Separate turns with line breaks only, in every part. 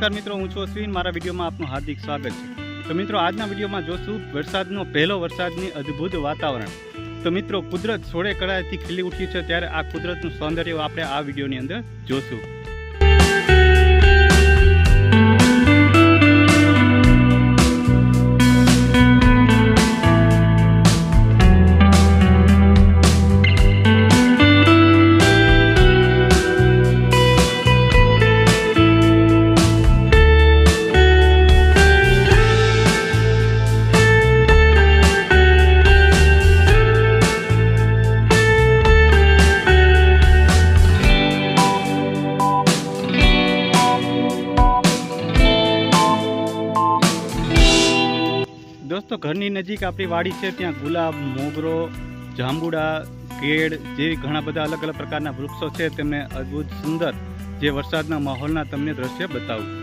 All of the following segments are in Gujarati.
નમસ્કાર મિત્રો, હું છું અશ્વિન. મારા વિડીયોમાં આપનું હાર્દિક સ્વાગત છે. તો મિત્રો, આજના વિડીયોમાં જોશું વરસાદનો પહેલો વરસાદની અદ્ભુત વાતાવરણ. તો મિત્રો, કુદરત સોળે કળાથી ખીલી ઉઠ્યું છે, ત્યારે આ કુદરતનું સૌંદર્ય આપણે આ વિડીયોની અંદર જોશું. ઘરની નજીક આપણી વાડી છે, ત્યાં ગુલાબ, મોગરો, જાંબુડા, કેળ જેવી ઘણા બધા અલગ અલગ પ્રકારના વૃક્ષો છે. તેમને અદ્ભુત સુંદર જે વરસાદના માહોલના તમને દ્રશ્ય બતાવું.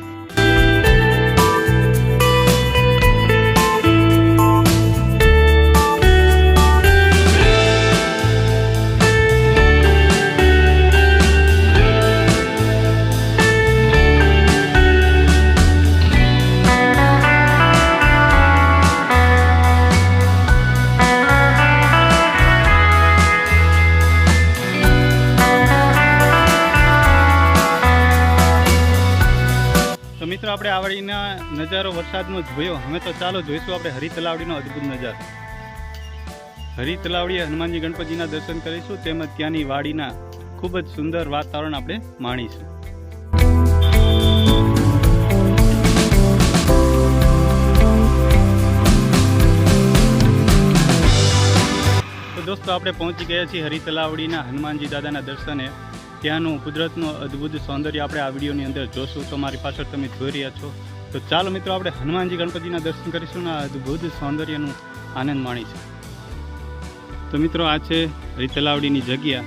મિત્રો આપણે આ વાડીના નજારો વરસાદમાં જોયો. હવે તો ચાલો જોઈશું આપણે હરી તલાવડીનો અદ્ભુત નજારો. હરી તલાવડીએ હનુમાનજી ગણપતિના દર્શન કરીશું, તેમજ ત્યાંની વાડીના ખૂબ જ સુંદર વાતાવરણ આપણે માણીશું. દોસ્તો, આપણે પહોંચી ગયા છીએ હરી તલાવડીના હનુમાનજી દાદાના દર્શને. ત્યાંનું કુદરતનું અદ્ભુત સૌંદર્ય આપણે આ વિડીયોની અંદર જોશું. તો મારી પાછળ તમે જોઈ રહ્યા છો. તો ચાલો મિત્રો, આપણે હનુમાનજી ગણપતિના દર્શન કરીશું અને આ અદ્ભુત સૌંદર્યનું આનંદ માણીશું. તો મિત્રો, આ છે રીતલાવડીની જગ્યા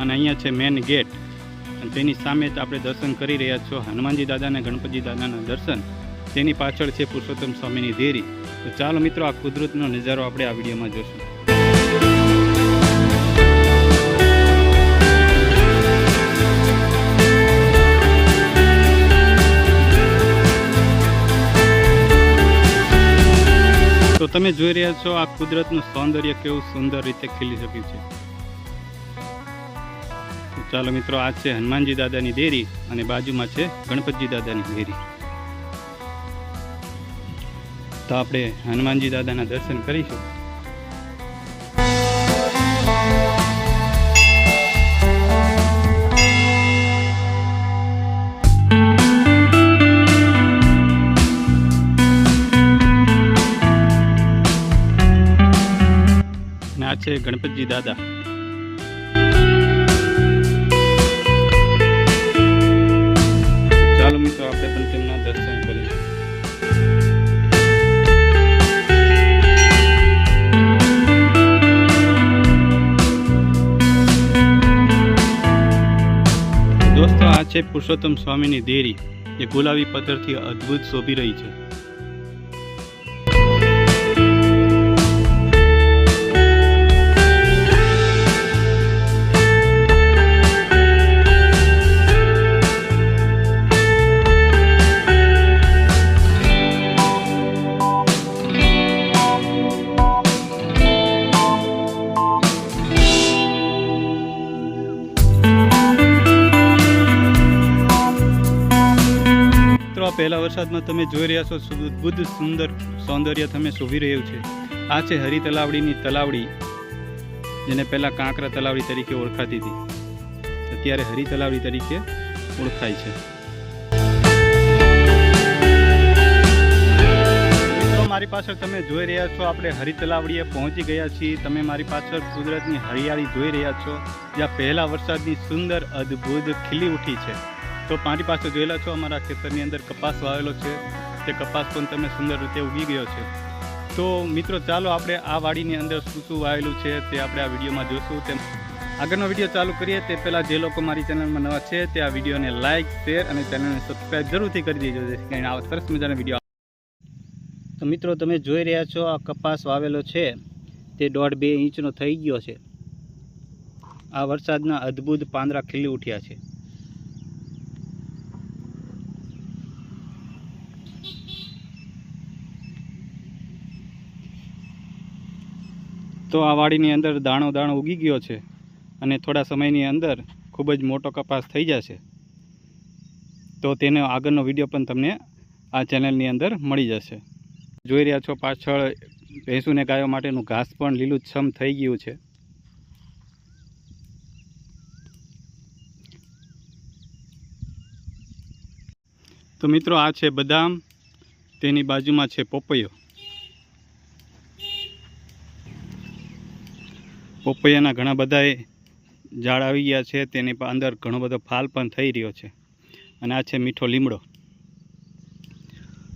અને અહીંયા છે મેન ગેટ અને તેની સામે જ આપણે દર્શન કરી રહ્યા છો હનુમાનજી દાદાને ગણપતિ દાદાના દર્શન. તેની પાછળ છે પુરુષોત્તમ સ્વામીની દેરી. તો ચાલો મિત્રો, આ કુદરતનો નજારો આપણે આ વિડીયોમાં જોશું. તો તમે જોઈ રહ્યા છો આ કુદરતનું સૌંદર્ય કેવું સુંદર રીતે ખીલી શક્યું છે. ચાલો મિત્રો, આ છે હનુમાનજી દાદાની દેરી અને બાજુમાં છે ગણપતજી દાદાની દેરી. તો આપણે હનુમાનજી દાદાના દર્શન કરીશું. આ છે ગણપતજી દાદા. ચાલો મિત્રો તેમના દર્શન કરીશું દોસ્તો, આ છે પુરુષોત્તમ સ્વામીની દેરી, જે ગુલાબી પથ્થરથી અદ્ભુત શોભી રહી છે. મિત્રો વરસાદમાં તમે જોઈ રહ્યા છો અદ્ભુત સુંદર સૌંદર્ય તમે શોભી રહ્યું છે. આ છે હરી તલાવડીની તલાવડી, જેને પહેલાં કાંકરા તલાવડી તરીકે ઓળખાતી હતી. અત્યારે હરી તલાવડી તરીકે ઓળખાય છે. મારી પાછળ તમે જોઈ રહ્યા છો, આપણે હરી તલાવડીએ પહોંચી ગયા છીએ. તમે મારી પાછળ કુદરતની હરિયાળી જોઈ રહ્યા છો, જ્યાં પહેલા વરસાદની સુંદર, અદ્ભુત ખીલી ઉઠી છે. તો મારી પાસે જોયેલા છો, અમારા ખેતરની અંદર કપાસ વાવેલો છે. તે કપાસ પણ તમે સુંદર રીતે ઉગી ગયો છે. તો મિત્રો, ચાલો આપણે આ વાડીની અંદર શું શું વાવેલું છે તે આપણે આ વિડીયોમાં જોશું. તેમ આગળનો વીડિયો ચાલુ કરીએ, તે પહેલાં જે લોકો મારી ચેનલમાં નવા છે, તે આ વિડીયોને લાઇક શેર અને ચેનલને સબસ્ક્રાઈબ જરૂરથી કરી દેજો, જેથી કરીને આવા સરસ મજાના વીડિયો તો મિત્રો, તમે જોઈ રહ્યા છો આ કપાસ વાવેલો છે. તે દોઢ બે ઇંચનો થઈ ગયો છે. આ વરસાદના અદ્ભુત પાંદડા ખીલી ઉઠ્યા છે. તો આ વાડીની અંદર દાણો દાણો ઉગી ગયો છે અને થોડા સમયની અંદર ખૂબ જ મોટો કપાસ થઈ જશે. તો તેનો આગળનો વીડિયો પણ તમને આ ચેનલની અંદર મળી જશે. જોઈ રહ્યા છો પાછળ ભેંસુને ગાયો માટેનું ઘાસ પણ લીલુંછમ થઈ ગયું છે. તો મિત્રો આ છે બદામ, તેની બાજુમાં છે પોપૈયો. પોપૈયાના ઘણા બધા ઝાડ આવી ગયા છે, તેની અંદર ઘણો બધો ફાલ પણ થઈ રહ્યો છે. અને આ છે મીઠો લીમડો.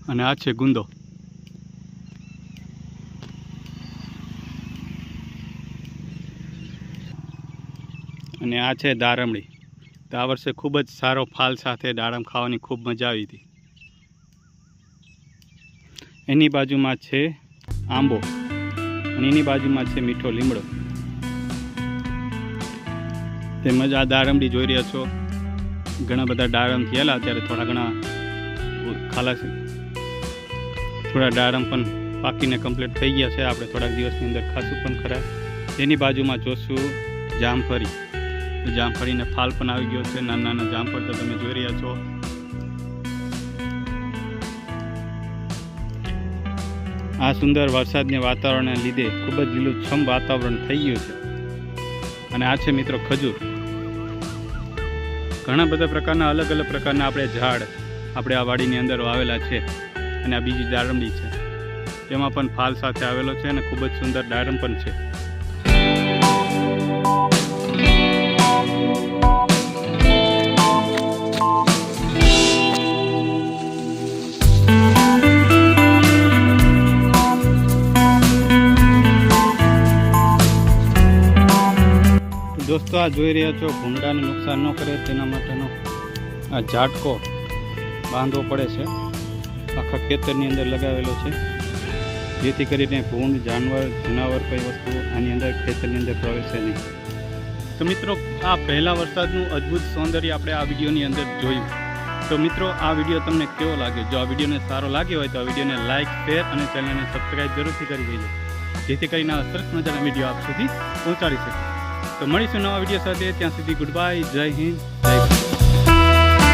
અને આ છે ગુંદો. અને આ છે દારમડી તો આ વર્ષે ખૂબ જ સારો ફાલ સાથે દાડમ ખાવાની ખૂબ મજા આવી હતી. એની બાજુમાં છે આંબો. અને એની બાજુમાં છે મીઠો લીમડો. તેમજ આ દાડમડી જોઈ રહ્યા છો. ઘણા બધા દાડમ થયેલા ત્યારે થોડા ઘણા ખાલા છે. થોડા દાડમ પણ પાકીને કમ્પ્લીટ થઈ ગયા છે. આપણે થોડાક દિવસની અંદર ખાશું પણ ખરા. તેની બાજુમાં જોશું જામફળી. જામફળીને ફાલ પણ આવી ગયો છે. નાના નાના જામફળ તો તમે જોઈ રહ્યા છો. આ સુંદર વરસાદને વાતાવરણને લીધે ખૂબ જ લીલુંછમ વાતાવરણ થઈ ગયું છે. અને આ છે મિત્રો ખજૂર. ઘણા બધા પ્રકારના, અલગ અલગ પ્રકારના આપણે ઝાડ આપણે આ વાડીની અંદર વાવેલા છે અને આ બીજી દાડમડી છે. તેમાં પણ ફાલ સાથે આવેલો છે અને ખૂબ જ સુંદર દાડમ પણ છે. આ જોઈ રહ્યા છો, ભૂંડાને નુકસાન ન કરે તેના માટેનો આ ઝાટકો બાંધવો પડે છે. આખા ખેતરની અંદર લગાવેલો છે. જેથી કરીને ભૂંડ, જાનવર, જનાવર કઈ વસ્તુ આની અંદર ખેતરની અંદર પ્રવેશે નહીં. તો મિત્રો, આ પહેલા વરસાદનું અદ્ભુત સૌંદર્ય આપણે આ વિડીયોની અંદર જોયું. તો મિત્રો, આ વીડિયો તમને કેવો લાગ્યો? જો આ વિડીયોને સારો લાગ્યો હોય તો આ વિડીયોને લાઇક શેર અને ચેનલને સબસ્ક્રાઈબ જરૂરથી કરી દેજો. જેથી કરીને આ સરસ મજાના વીડિયો આપ સુધી પહોંચાડી શકે તો મળીશું નવા વીડિયો સાથે. ત્યાં સુધી ગુડ બાય જય હિન્દ.